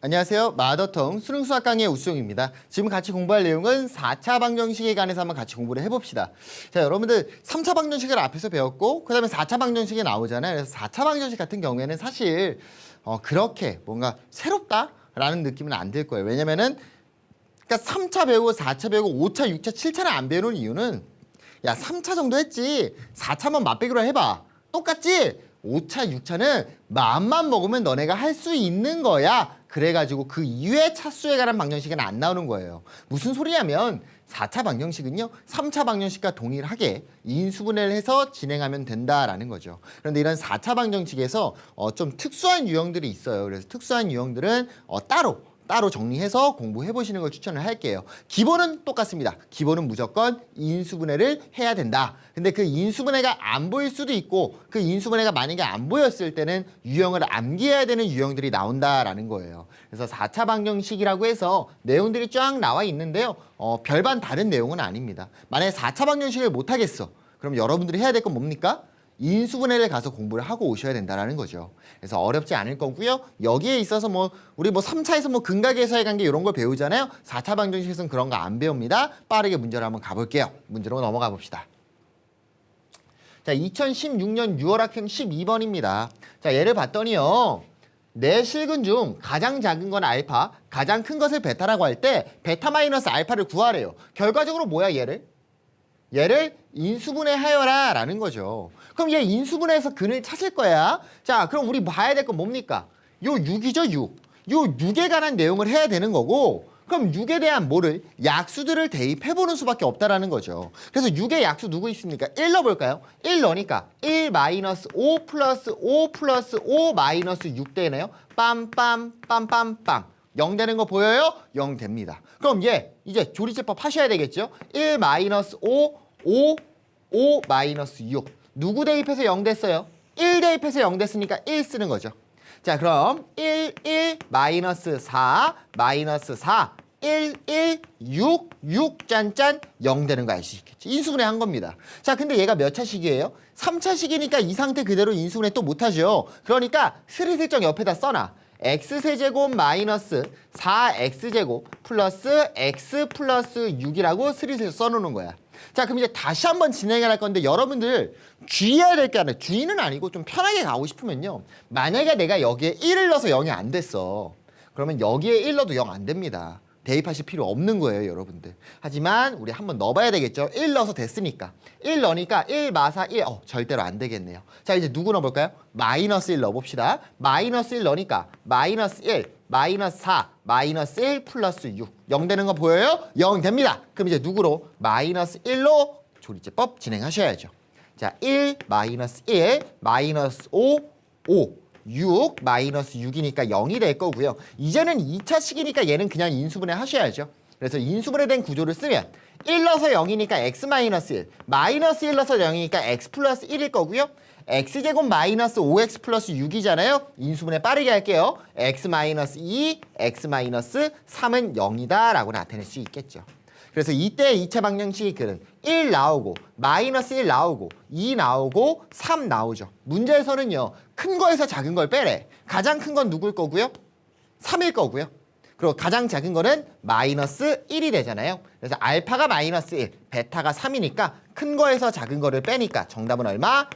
안녕하세요. 마더텅 수능 수학 강의 우수용입니다. 지금 같이 공부할 내용은 4차 방정식에 관해서 한번 같이 공부를 해봅시다. 자, 여러분들 3차 방정식을 앞에서 배웠고 그 다음에 4차 방정식이 나오잖아요. 그래서 4차 방정식 같은 경우에는 사실 어, 그렇게 뭔가 새롭다라는 느낌은 안 들 거예요. 왜냐면은 그러니까 3차 배우고 4차 배우고 5차, 6차, 7차를 안 배우는 이유는 야 3차 정도 했지 4차만 맛배기로 해 봐 똑같지 5차, 6차는 마음만 먹으면 너네가 할 수 있는 거야 그래가지고 그 이외의 차수에 관한 방정식은 안 나오는 거예요. 무슨 소리냐면 4차 방정식은요 3차 방정식과 동일하게 인수분해를 해서 진행하면 된다라는 거죠. 그런데 이런 4차 방정식에서 어, 좀 특수한 유형들이 있어요. 그래서 특수한 유형들은 어, 따로 따로 정리해서 공부해 보시는 걸 추천을 할게요. 기본은 똑같습니다. 기본은 무조건 인수분해를 해야 된다. 근데 그 인수분해가 안 보일 수도 있고 그 인수분해가 만약에 안 보였을 때는 유형을 암기해야 되는 유형들이 나온다라는 거예요. 그래서 4차 방정식이라고 해서 내용들이 쫙 나와 있는데요. 어, 별반 다른 내용은 아닙니다. 만약에 4차 방정식을 못 하겠어. 그럼 여러분들이 해야 될 건 뭡니까? 인수분해를 가서 공부를 하고 오셔야 된다는 거죠. 그래서 어렵지 않을 거고요. 여기에 있어서 뭐 우리 뭐 3차에서 뭐 근각에서의 관계 이런 걸 배우잖아요. 4차 방정식에서는 그런 거 안 배웁니다. 빠르게 문제를 한번 가볼게요. 문제로 넘어가 봅시다. 자, 2016년 6월 학생 12번입니다. 자, 얘를 봤더니요. 내 실근 중 가장 작은 건 알파, 가장 큰 것을 베타라고 할 때 베타 마이너스 알파를 구하래요. 결과적으로 뭐야 얘를? 얘를 인수분해 하여라 라는 거죠. 그럼 얘 인수분해해서 근을 찾을 거야. 자, 그럼 우리 봐야 될 건 뭡니까? 요 6이죠, 6. 요 6에 관한 내용을 해야 되는 거고 그럼 6에 대한 뭐를 약수들을 대입해 보는 수밖에 없다라는 거죠. 그래서 6의 약수 누구 있습니까? 1 넣어볼까요? 1 넣으니까 1 마이너스 5 플러스 5 플러스 5 마이너스 6 되네요. 빰빰 빰빰빰 0 되는 거 보여요? 0 됩니다. 그럼 얘 이제 조리제법 하셔야 되겠죠? 1 마이너스 5 5 5 마이너스 6 누구 대입해서 0 됐어요? 1 대입해서 0 됐으니까 1 쓰는 거죠. 자 그럼 1, 1, 마이너스 4, 마이너스 4, 1, 1, 6, 6, 짠짠 0 되는 거 알 수 있겠지. 인수분해 한 겁니다. 자 근데 얘가 몇 차식이에요? 3차식이니까 이 상태 그대로 인수분해 또 못하죠. 그러니까 스리슬쩍 옆에다 써놔. X세제곱 마이너스 4x제곱 플러스 x 플러스 6이라고 스리슬 써놓는 거야. 자 그럼 이제 다시 한번 진행을 할 건데 여러분들 주의해야 될 게 하나 주의는 아니고 좀 편하게 가고 싶으면요. 만약에 내가 여기에 1을 넣어서 0이 안 됐어. 그러면 여기에 1 넣어도 0 안 됩니다 대입하실 필요 없는 거예요 여러분들. 하지만 우리 한번 넣어봐야 되겠죠? 1 넣어서 됐으니까. 1 넣으니까 1 마사 1 어, 절대로 안 되겠네요. 자 이제 누구 넣어볼까요? 마이너스 1 넣어봅시다. 마이너스 1 넣으니까 마이너스 1 마이너스 4 마이너스 1 플러스 6 0 되는 거 보여요? 0 됩니다. 그럼 이제 누구로? 마이너스 1로 조리제법 진행하셔야죠. 자 1 마이너스 1 마이너스 5 5 6 마이너스 6이니까 0이 될 거고요. 이제는 2차식이니까 얘는 그냥 인수분해 하셔야죠. 그래서 인수분해된 구조를 쓰면 1 넣어서 0이니까 x 마이너스 1, 마이너스 1 넣어서 0이니까 x 플러스 1일 거고요. x제곱 마이너스 5x 플러스 6이잖아요. 인수분해 빠르게 할게요. x 마이너스 2, x 마이너스 3은 0이다 라고 나타낼 수 있겠죠. 그래서 이때 2차 방정식이 그는 1 나오고 마이너스 1 나오고 2 나오고 3 나오죠. 문제에서는요. 큰 거에서 작은 걸 빼래. 가장 큰 건 누굴 거고요? 3일 거고요. 그리고 가장 작은 거는 마이너스 1이 되잖아요. 그래서 알파가 마이너스 1, 베타가 3이니까 큰 거에서 작은 거를 빼니까 정답은 얼마?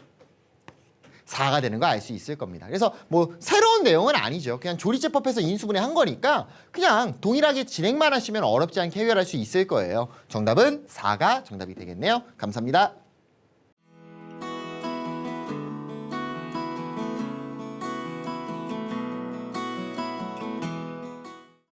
4가 되는 거 알 수 있을 겁니다. 그래서 뭐 새로운 내용은 아니죠. 그냥 조리제법에서 인수분해 한 거니까 그냥 동일하게 진행만 하시면 어렵지 않게 해결할 수 있을 거예요. 정답은 4가 정답이 되겠네요. 감사합니다.